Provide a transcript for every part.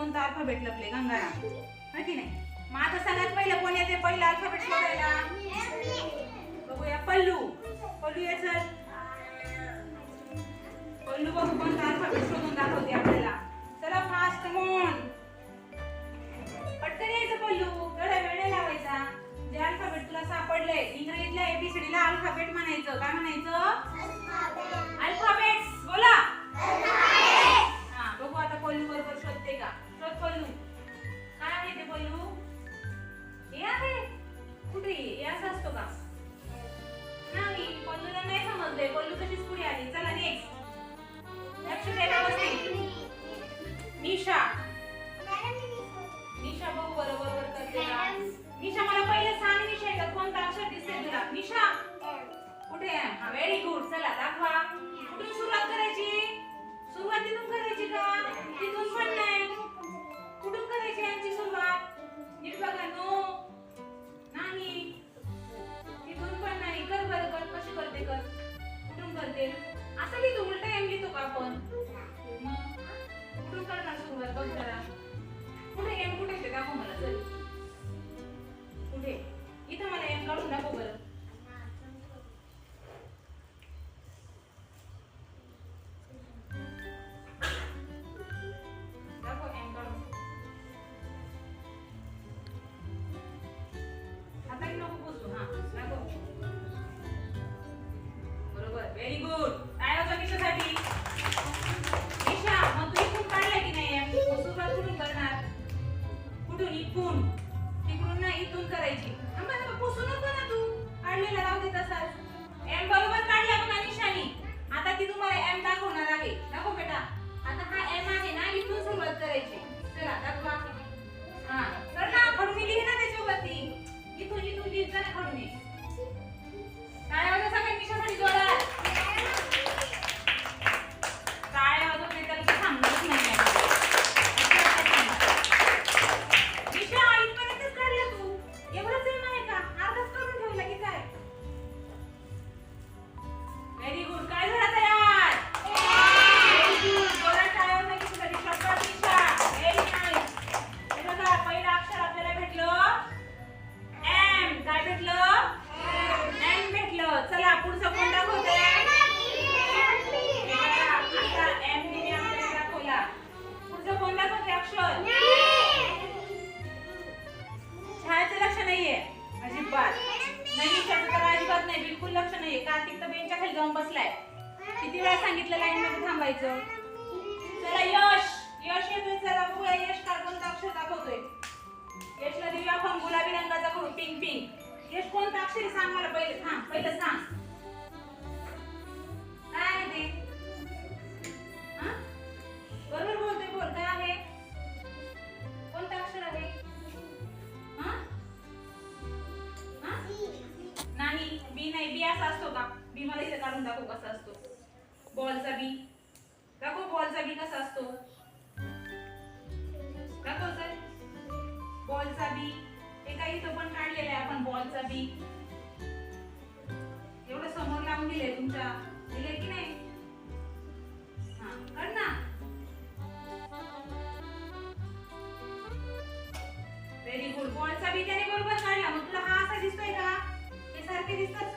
कोणता अल्फाबेट लपले गंगाला हा की नाही? मग आता सगळ्यात पहिलं कोण येते? पहिलं अल्फाबेट शोधायला? बघूया. पल्लू. पल्लू याच? पल्लू बघू कोणता अल्फाबेट शोधून दाखवते आपल्याला? चला फास्ट मोन पटकन यायचं पल्लू. एवढा वेळ लावायचा. जे अल्फाबेट तुला सापडले इंग्रजीतल्या एबीसीडीला अल्फाबेट म्हणायचं. काय म्हणायचं? अल्फाबेट बोला. हा बघू आता पल्लू बरोबर शोधते का? ওই পইলু কারা হেতে পইলু এ আরে? কুটি এ আসাস তো जरा. कुठे गेलं? कुठे का मला चल तिकडून ना इथून करायची. आम्हाला पुसू नको ना तू. काढलेला राहू देत असाल एम बरोबर काढला बघा निशाणी. आता ती तुम्हाला एम दाखवणार आहे. नको बेटा. आता हा एम आहे ना इथून सुरुवात करायची. चला दाखवा हा. तर ना खडूनी लिही ना त्याच्यावरती. इथून इथून लिहित जा ना खडूनी. काय होतं सगळ्या मिशासाठी जोडा. तुमचा बी एवढं समोर लावून दिले तुमच्या. दिले की नाही? हा ना. व्हेरी गुड बॉलचा बी त्याने बरोबर काढला. मग तुला हा असा दिसतोय का? हे सारखे दिसतात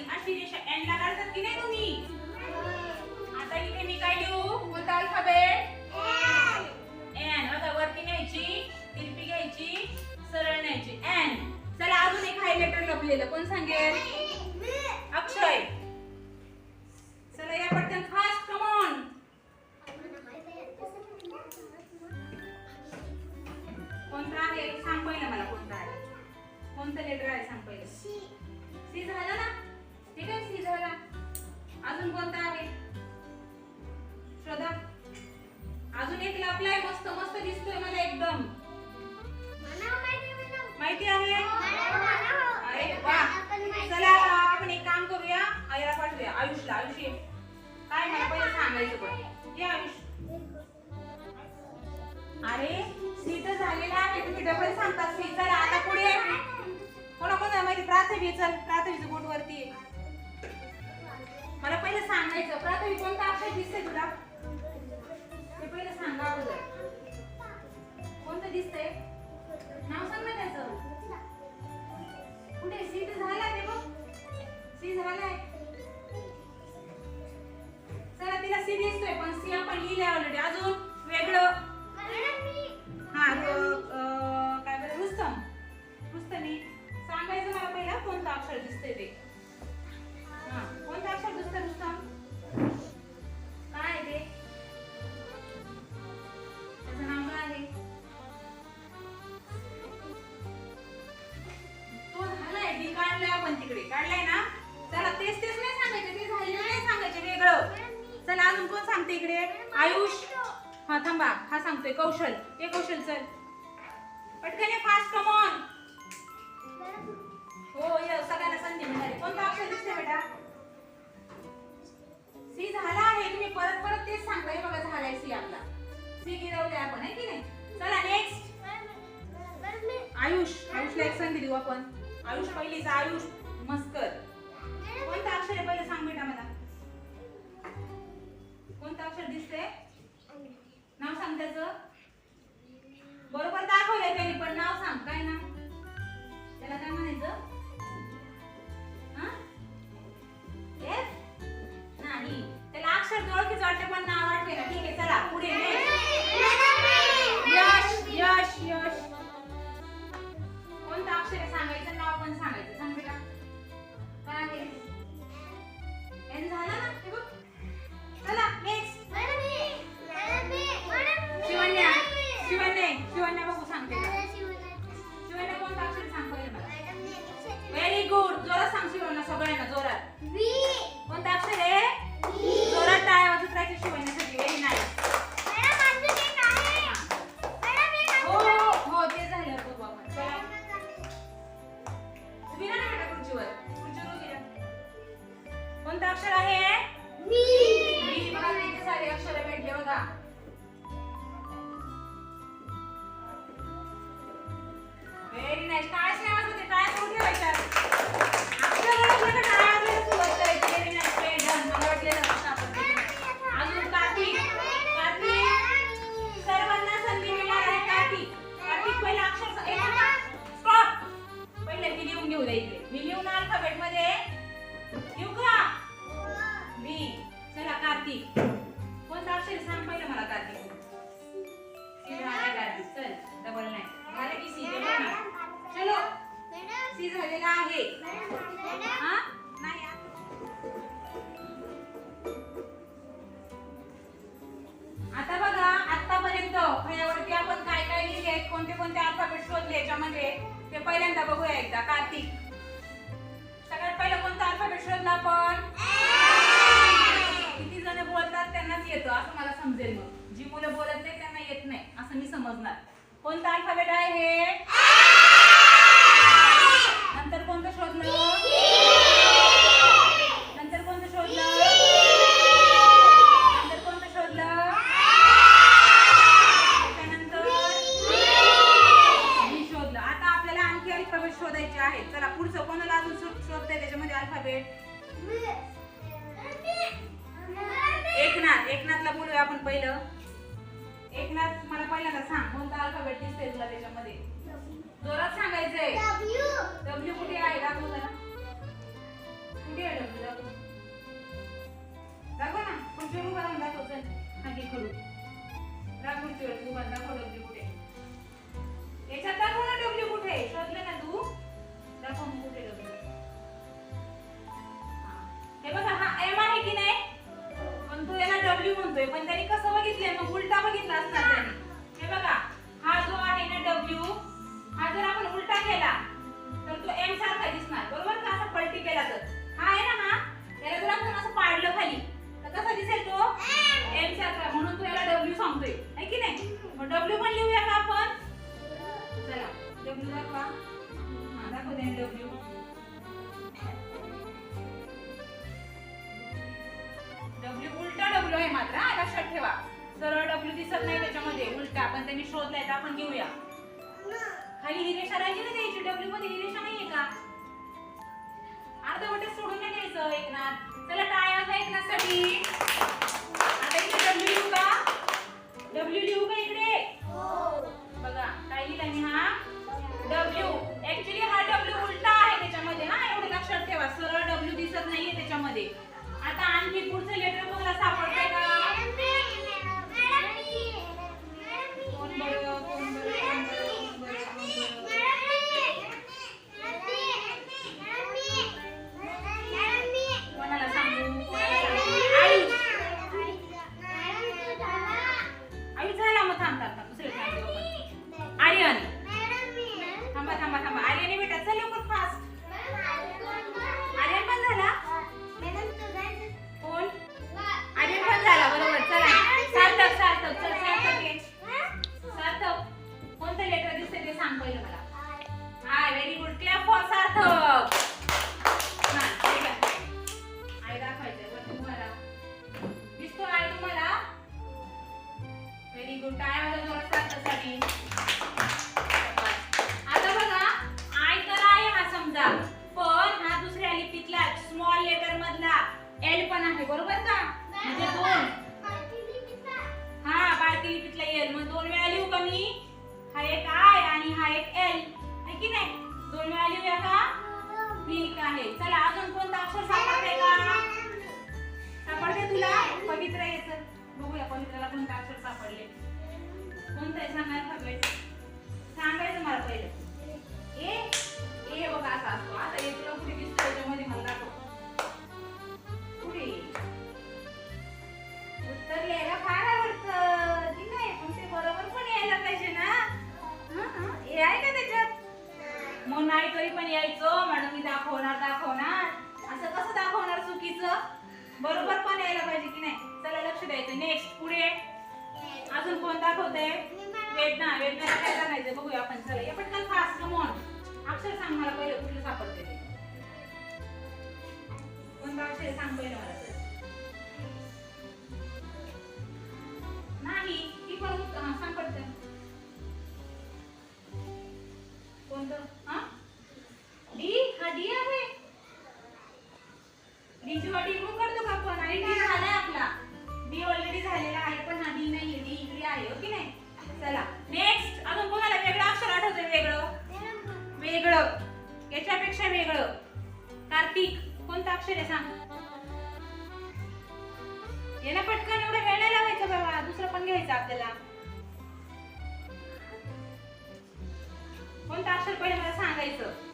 आणि अशी रेषा. एन ला काढतात की नाही तुम्ही? आता इथे मी काय लिहू? कोणता अल्फाबेट? एन आता वरती न्यायची, तिरपी घ्यायची, सरळ न्यायची. एन चला अजून एक हायलाइटर लपलेलं. कोण सांगेल? अक्षय. चला या पटकन. फास्ट कमॉन कोणता आहे? सांग पहिलं मला कोणता आहे? कोणतं लेटर आहे? सांग पहिलं. सी झालं ना? ठीक आहे झाला. अजून कोणता आहे? शोधा अजून एक लपलाय मस्त मस्त दिसतोय मला एकदम. माहिती आहे? अरे वा. चला आपण एक काम करूया. आईला पाठवूया. आयुषला. आयुष काय मला पहिले सांगायचं पण. ये आयुष. अरे सी तर झालेला आहे. तुम्ही डबल सांगता सी चला आता पुढे. कोणा कोणा माहिती? प्राथमिक चल. प्राथमिक बोट वरती आहे. मला पहिलं सांगायचं. प्राथमिक कोणता अक्षर दिसतंय तुला? ते पहिलं सांगा अगोदर. कोणतं दिसतंय? इकडे आयुष हा थांबा. हा सांगतोय. कौशल. ते कौशल चल. पटकन फास्ट कम ऑन हो ये सगळ्यांना संधी मिळाली. कोणता अक्षर दिसते बेटा? सी झाला आहे. तुम्ही परत परत तेच सांगताय. बघा झालाय सी आपला. सी गिरवले आपण आहे की नाही? चला नेक्स्ट आयुष आयुषला एक संधी देऊ आपण. आयुष पहिलीच आयुष. मस्कर. कोणता अक्षर आहे? पहिलं सांग बेटा मला. कोणतं अक्षर दिसतंय? नाव सांग त्याचं. सांग शिवण्या सगळ्यांना बघूया एकदा. कार्तिक. सगळ्यात पहिलं कोणता अल्फाबेट शोधला आपण? किती जण बोलतात त्यांनाच येतो असं मला समजेल मग. जी मुलं बोलत नाही त्यांना येत नाही असं मी समजणार. कोणता अल्फाबेट आहे हे? नंतर कोणतं शोधणार शब्द त्याच्यामध्ये अल्फाबेट एकनाथ एकनाथला बोलूया आपण पहिलं. एकनाथ मला पहिल्यांदा सांग कोणता अल्फाबेट दिसते तुला त्याच्यामध्ये? जोरात सांगायचंय. डब्ल्यू कुठे आहे? दाखव जरा. कुठे आहे डब्ल्यू दाखव. दाखव ना. पुढच्या उभा राहून दाखव चल. हाती करू. दाखव डब्ल्यू कुठे याच्यात दाखव ना डब्ल्यू कुठे शोधलं ना तू? दाखव कुठे डब्ल्यू हे हा एम आहे की नाही? पण तू याला डब्ल्यू म्हणतोय. पण त्याने कसं बघितलंय? मग उलटा बघितला असणार बिजू डिंगू करतो का आपण आणि डी झालाय आपला. डी ऑलरेडी झालेला आहे पण हा डी नाही डी इकडे आहे हो ओके नाही? चला नेक्स्ट अजून कोणाला वेगळं अक्षर आठवतंय वेगळं? वेगळं. याच्यापेक्षा वेगळं. कार्तिक कोणतं अक्षर आहे सांग? ये ना पटकन एवढं वेळ नाही लावायचं बाबा दुसरं पण घ्यायचं आपल्याला. कोणतं अक्षर पहिले मला सांगायचं?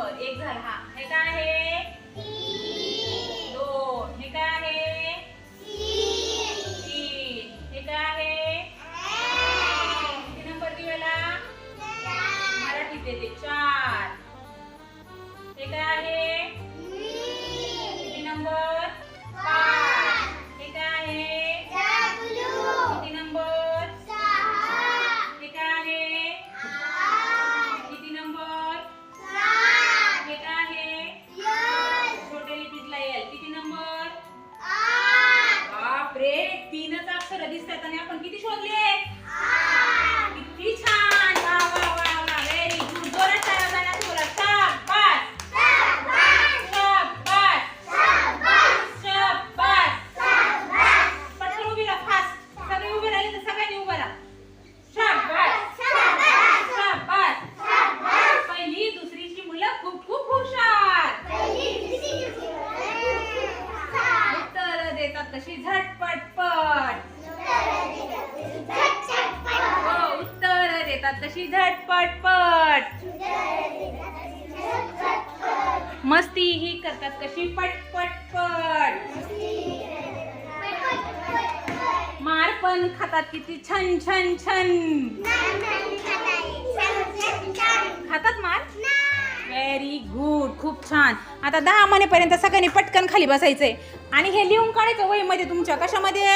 नंबर एक झाला. हा. हे काय आहे? दोन. हे काय आहे? तीन. हे काय आहे? किती नंबर दिवेला? मराठीत येते चार. हे काय आहे? दिसतात आणि आपण किती शोधले झटपट पट. मस्ती ही करतात कशी? पटपटपट मार पण खातात किती छन छन छन. खातात मार? व्हेरी गुड खूप छान. आता दहा महिनेपर्यंत सगळ्यांनी पटकन खाली बसायचंय. आणि हे लिहून काढायचं वहीमध्ये तुमच्या कशामध्ये?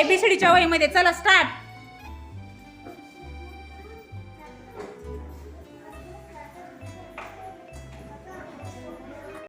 एबीसीडीच्या वहीमध्ये. चला स्टार्ट